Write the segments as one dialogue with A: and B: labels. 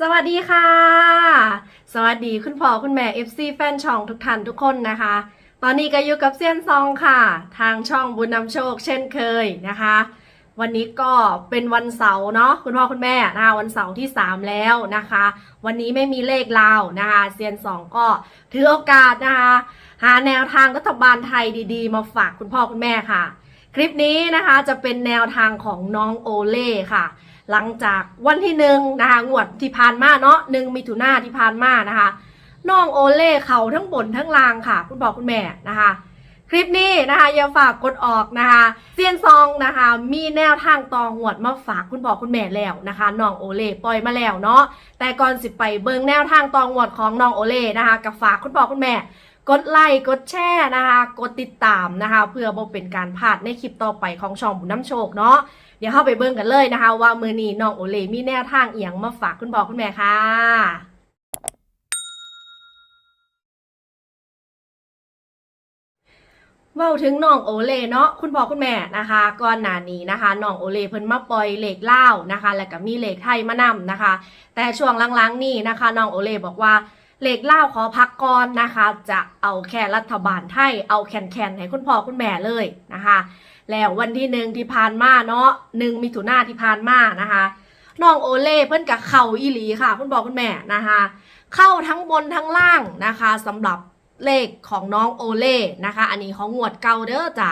A: สวัสดีค่ะ สวัสดีคุณพ่อคุณแม่ FC แฟนช่องทุกท่านทุกคนนะคะ ตอนนี้ก็อยู่กับเซียนซองค่ะ ทางช่องบุญนำโชคเช่นเคยนะคะ วันนี้ก็เป็นวันเสาร์เนาะคุณพ่อคุณแม่นะคะวันเสาร์ที่ 3 แล้วนะคะ วันนี้ไม่มีเลขลาวนะคะเซียนซองก็ถือโอกาสนะคะหาแนวทางรัฐบาลไทยดีๆ มาฝากคุณพ่อคุณแม่ค่ะ คลิปนี้นะคะจะเป็นแนวทางของน้องโอเล่ค่ะ หลังจากวันที่หนึ่งนะคะงวดที่ผ่านมาเนาะหนึ่งมิถุนาที่ผ่านมานะคะน้องโอเล่เขาทั้งบนทั้งล่างค่ะ คุณพ่อคุณแม่นะคะ คลิปนี้นะคะอย่าฝากกดออกนะคะเซียนซองนะคะ มีแนวทางตองหวดมาฝากคุณพ่อคุณแม่แล้วนะคะน้องโอเล่ปล่อยมาแล้วเนาะแต่ก่อนสิไปเบิงแนวทางตองหวดของน้องโอเล่นะคะกับฝากคุณพ่อคุณแม่กดไลค์กดแชร์นะคะ กดติดตามนะคะ เพื่อบ่เป็นการพลาดในคลิปต่อไปของช่องบุญน้ำโชคเนาะ เดี๋ยวเข้าไปเบิ่งกันเลยนะคะ ว่ามือนี้น้องโอเลมีแนวทางเอียงมาฝากคุณพ่อคุณแม่ค่ะเว้าถึงน้องโอเล่เนาะคุณพ่อคุณแม่นะคะก่อนหน้านี้นะคะน้องโอเล่เพิ่นมาปล่อยเหล็กเล่านะคะ แล้วก็มีเหล็กไทยมานำนะคะ แต่ช่วงหลังๆนี่นะคะน้องโอเล่บอกว่าเหล็กเล่าขอพักก่อนนะคะ จะเอาแค่รัฐบาลไทยเอาแคนๆให้คุณพ่อคุณแม่เลยนะคะ แล้ววันที่หนึ่งที่ผ่านมาเนาะหนึ่งมิถุนาที่ผ่านมานะคะน้องโอเล่เพิ่อนกับเข่าอีหลีค่ะ คุณพ่อคุณแม่นะคะ เข้าทั้งบนทั้งล่างนะคะสำหรับเลขของน้องโอเล่นะคะ อันนี้ของงวดเก่าเด้อจ้ะ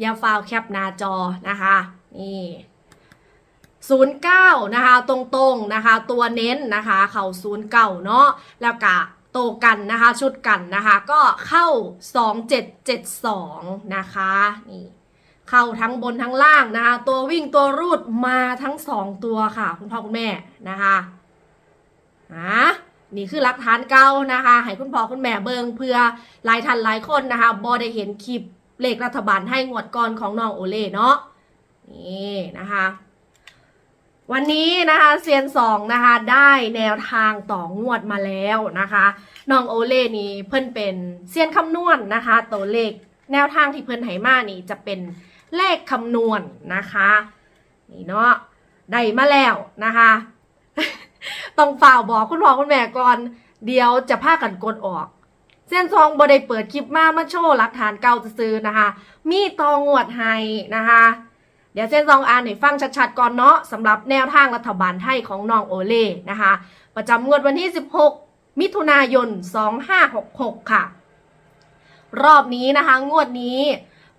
A: อย่าฟาวแคปหน้าจอนะคะนี่ศูนย์เก้านะคะตรงๆนะคะ ตัวเน้นนะคะ เข้าศูนย์เก่าเนาะแล้วก็โตกันนะคะ ชุดกันนะคะ ก็เข้าสองเจ็ดเจ็ดสองนะคะนี่ เข้าทั้งบนทั้งล่างนะคะ ตัววิ่งตัวรูดมาทั้งสองตัวค่ะ คุณพ่อคุณแม่นะคะอะนี่คือหลักฐานเก่านะคะ ให้คุณพ่อคุณแม่เบิงเพื่อหลายท่านหลายคนนะคะบอได้เห็นคลิปเลขรัฐบาลให้งวดก่อนของน้องโอเล่เนาะนี่นะคะวันนี้นะคะเซียนสองนะคะได้แนวทางต่องวดมาแล้วนะคะน้องโอเล่นี่เพิ่นเป็นเซียนคำนวณนะคะ ตัวเลขแนวทางที่เพิ่นให้มานี่จะเป็น เลขคำนวณนะคะนี่เนาะได้มาแล้วนะคะ ต้องฝ่าบอกคุณพ่อคุณแม่ก่อน เดี๋ยวจะพากันกดออก เส้นซองบอได้เปิดคลิปมามาโชว์หลักฐานเก่าจะซื้อนะคะ มีตองวดให้นะคะ เดี๋ยวเส้นซองอ่านให้ฟังชัดๆก่อนเนาะสำหรับแนวทางรัฐบาลไทยของน้องโอเล่นะคะ ประจำงวดวันที่ 16 มิถุนายน 2566 ค่ะ รอบนี้นะคะ งวดนี้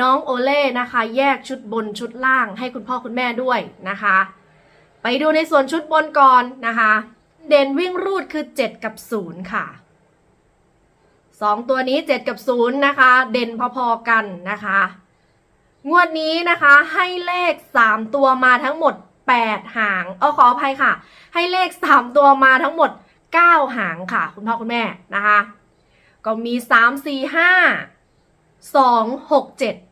A: น้องโอเล่นะคะ แยกชุดบนชุดล่างให้คุณพ่อคุณแม่ด้วยนะคะ ไปดูในส่วนชุดบนก่อนนะคะ เด่นวิ่งรูดคือ 7 กับ 0 ค่ะ 2 ตัวนี้ 7 กับ 0 นะคะ เด่นพอๆกันนะคะ งวดนี้นะคะให้เลข 3 ตัวมาทั้งหมด 8 หางเออขออภัยค่ะ ให้เลข 3 ตัวมาทั้งหมด 9 หางค่ะ คุณพ่อคุณแม่นะคะ ก็มี 3 4 5 2 6 7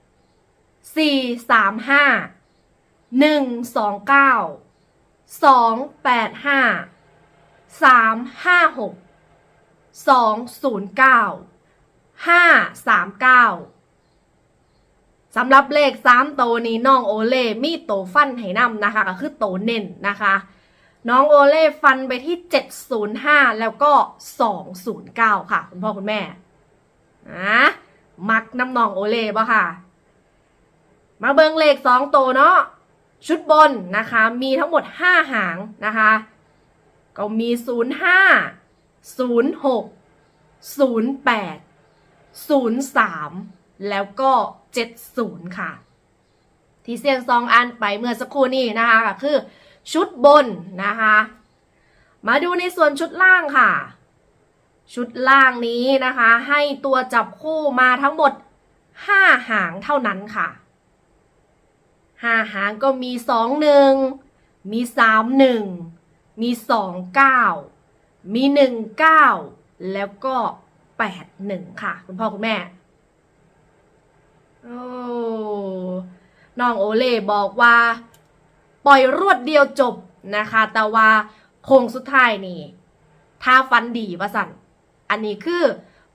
A: 4 3 5 1 2 9สองเก้าสองแปดห้าสามห้าหกสองศูนย์เก้าห้าสามเก้าสำหรับเลขสามโตวนี้น้องโอเล่มีโตฟันให้นำนะคะ ก็คือโตเน่นนะคะ น้องโอเล่ฟันไปที่705แล้วก็209ค่ะ คุณพ่อคุณแม่อะมักน้ำนองโอเล่ป่ะค่ะ มาเบิงเลขสองโตวเนาะชุดบนนะคะ มีทั้งหมด5หางนะคะ ก็มี05 06 08 03แปดศูนย์สามแล้วก็70ค่ะ ที่เซียนซองอันไปเมื่อสักครู่นี้นะคะก็คือชุดบนนะคะ มาดูในส่วนชุดล่างค่ะ ชุดล่างนี้นะคะ ให้ตัวจับคู่มาทั้งหมด5หางเท่านั้นค่ะ ห้าหางก็มีสองหนึ่งมีสามหนึ่งมีสองเก้ามีหนึ่งเก้าแล้วก็แปดหนึ่งค่ะ คุณพ่อคุณแม่โอ้น้องโอเล่บอกว่า ปล่อยรวดเดียวจบนะคะ แต่ว่าโค้งสุดท้ายนี่ถ้าฟันดีว่าสั่นอันนี้คือ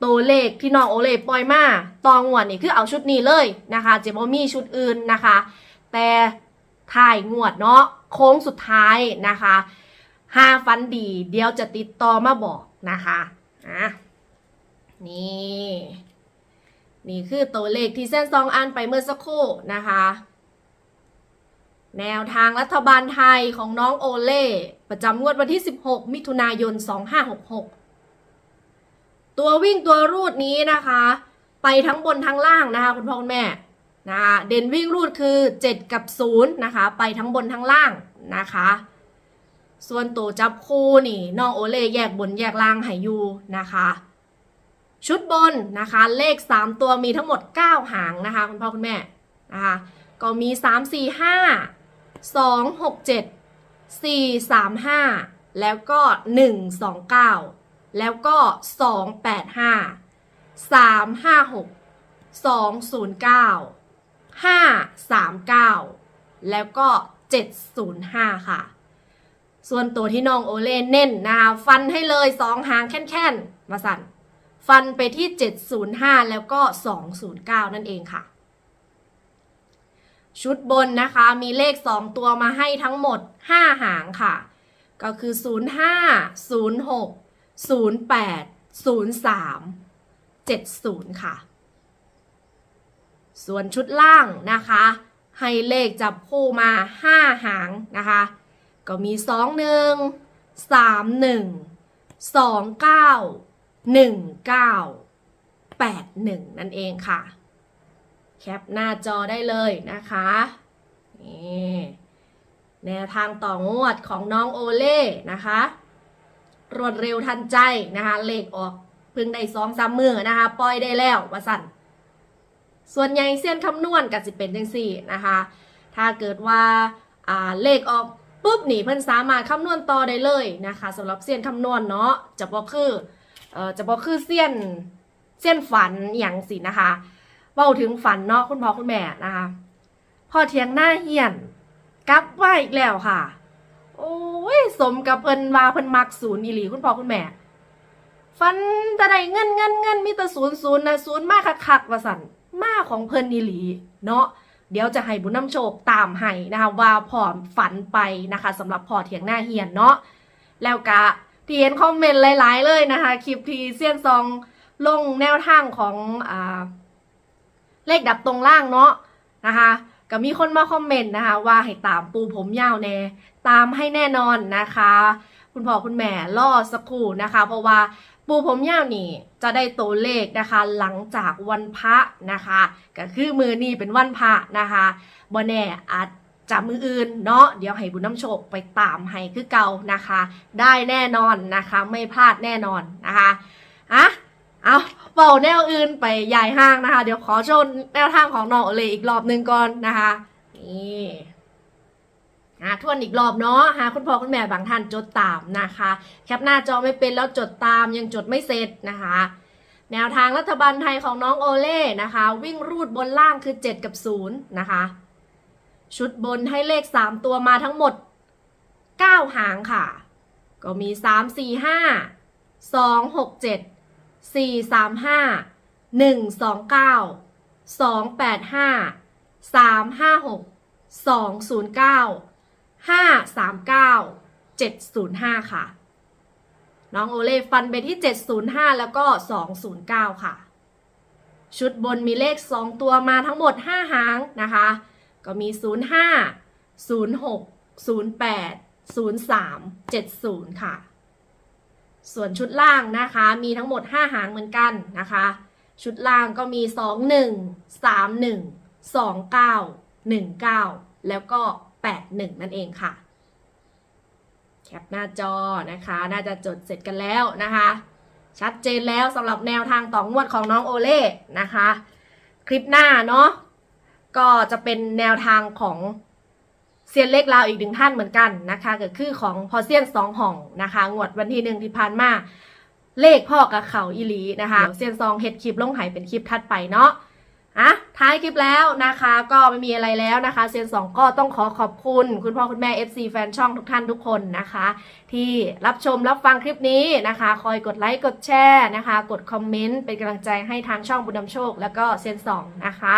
A: ตัวเลขที่น้องโอเล่ปล่อยมาตองหวดนี่คือเอาชุดนี้เลยนะคะเจบอมีชุดอื่นนะคะ แต่ถ่ายงวดเนาะโค้งสุดท้ายนะคะหาฟันดี เดี๋ยวจะติดต่อมาบอกนะคะอะนี่นี่คือตัวเลขที่เส้นซองอ่านไปเมื่อสักครู่นะคะ แนวทางรัฐบาลไทยของน้องโอเล่ประจำงวดวันที่ 16 มิถุนายน 2566 ตัววิ่งตัวรูดนี้นะคะ ไปทั้งบนทั้งล่างนะคะ คุณพ่อคุณแม่ นะคะเด่นวิ่งรูดคือ 7 กับ 0 นะคะ ไปทั้งบนทั้งล่างนะคะ ส่วนตัวจับคู่นี่น้องโอเล่แยกบนแยกล่างให้อยู่นะคะ ชุดบนนะคะ เลข 3 ตัวมีทั้งหมด 9 หางนะคะ คุณพ่อคุณแม่นะคะก็มี 3 4 5 2 6 7 4 3 5 แล้วก็ 1 2 9 แล้วก็ 2 8 5 3 5 6 2 0 9 5 3 9 แล้วก็ 705 ค่ะ ส่วนตัวที่น้องโอเล่เน้นนะคะฟันให้เลย2หางแค่นๆ มาสั่น ฟันไปที่ 705 แล้วก็ 209 นั่นเองค่ะ ชุดบนนะคะมีเลข 2 ตัวมาให้ทั้งหมด 5 หางค่ะ ก็คือ 05 06 08 03 70 ค่ะ ส่วนชุดล่างนะคะ ให้เลขจับคู่มา 5 หางนะคะ ก็มี 2 1 3 1 2 9 1 9 8 1 นั่นเองค่ะ แคปหน้าจอได้เลยนะคะนี่แนวทางต่องวดของน้องโอเล่นะคะ รวดเร็วทันใจนะคะ เลขออกเพิ่งได้สองสามมือนะคะ ปล่อยได้แล้ววสั่น ส่วนใหญ่เส้นคำนวณก็จะเป็นจังสี่นะคะ ถ้าเกิดว่าอ่าเลขออกปุ๊บนี่เพิ่นสามารถคำนวณต่อได้เลยนะคะสำหรับเส้นคำนวณเนาะจะบอกคือเอ่อจะบอกคือเส้นเส้นฝันอย่างสินะคะเว้าถึงฝันเนาะคุณพ่อคุณแม่นะคะพอเทียงหน้าเฮียนกลับว่าอีกแล้วค่ะ โอ้ยสมกับเพิ่นว่าเพิ่นมักศูนย์อีหลีคุณพ่อคุณแม่ฟันต่ใดเงินเงินเงินมีแต่ศูนย์ศูนย์นะศูนย์มากคักๆว่าสัน มาของเพิ่นอีหลี เนาะเดี๋ยวจะให้บุญน้ำโชคตามให้นะคะว่าพอฝันไปนะคะสำหรับพอเถียงหน้าเฮียนเนาะแล้วก็ที่เห็นคอมเมนต์หลาย ๆ เลยนะคะคลิปทีเซียนซองลงแนวทางของอ่าเลขดับตรงล่างเนาะนะคะก็มีคนมาคอมเมนต์นะคะว่าให้ตามปูผมยาวแน่ ตามให้แน่นอนนะคะ คุณพ่อคุณแม่รอสักครู่นะคะ เพราะว่า ปูผมยาวนี่จะได้ตัวเลขนะคะ หลังจากวันพระนะคะ ก็คือมือนี่เป็นวันพระนะคะบ่แน่อาจจะมืออื่นเนาะเดี๋ยวให้บุญน้ำโชคไปตามให้คือเก่านะคะ ได้แน่นอนนะคะ ไม่พลาดแน่นอนนะคะอะเอาเป่าแนวอื่นไปใหญ่ห้างนะคะ เดี๋ยวขอโชว์แนวทางของน้องเลยอีกรอบหนึ่งก่อนนะคะนี่ อะทวนอีกรอบเนาะหาคุณพ่อคุณแม่บางท่านจดตามนะคะ แคปหน้าจอไม่เป็นแล้วจดตามยังจดไม่เสร็จนะคะ แนวทางรัฐบาลไทยของน้องโอเล่นะคะ วิ่งรูดบนล่างคือ 7 กับ 0 นะคะ ชุดบนให้เลข 3 ตัวมาทั้งหมด 9 หางค่ะ ก็มี 3 4 5 2 6 7สี่สามห้าหนึ่งสองเก้า สองแปดห้าสามเก้าเจ็ดศูนย์ห้าค่ะ น้องโอเล่ฟันไปที่เจ็ดศูนย์ห้าแล้วก็สองศูนย์เก้าค่ะ ชุดบนมีเลขสองตัวมาทั้งหมดห้าหางนะคะ ก็มีศูนย์ห้าศูนย์หกศูนย์แปดศูนย์สามเจ็ดศูนย์ค่ะ ส่วนชุดล่างนะคะมีทั้งหมด 5 หางเหมือนกันนะคะ ชุดล่างก็มี 2 1 3 1 2 9 1 9 แล้วก็ 8 1 นั่นเองค่ะ แคปหน้าจอนะคะ น่าจะจดเสร็จกันแล้วนะคะ ชัดเจนแล้วสำหรับแนวทางต่องวดของน้องโอเล่นะคะ คลิปหน้าเนาะก็จะเป็นแนวทางของเซียนเล็กลาวอีกหนึ่งท่านเหมือนกันนะคะก็คือของพอเซียนสองห่องนะคะ งวดวันที่หนึ่งที่ผ่านมาเลขพ่อกับเขาอีลีนะคะเดี๋ยวเซียนซองเฮ็ดคลิปลงหายเป็นคลิปถัดไปเนาะ อะท้ายคลิปแล้วนะคะ ก็ไม่มีอะไรแล้วนะคะ เซียนสองก็ต้องขอขอบคุณ คุณพ่อคุณแม่ FC แฟนช่องทุกท่านทุกคนนะคะ ที่รับชมรับฟังคลิปนี้นะคะ คอยกดไลค์กดแชร์นะคะ กดคอมเมนต์เป็นกำลังใจให้ทางช่องบุญนำโชค แล้วก็เซียนสองนะคะ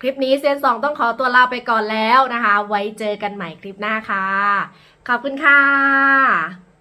A: คลิปนี้เซียนสองต้องขอตัวลาไปก่อนแล้วนะคะ ไว้เจอกันใหม่คลิปหน้าค่ะ ขอบคุณค่ะ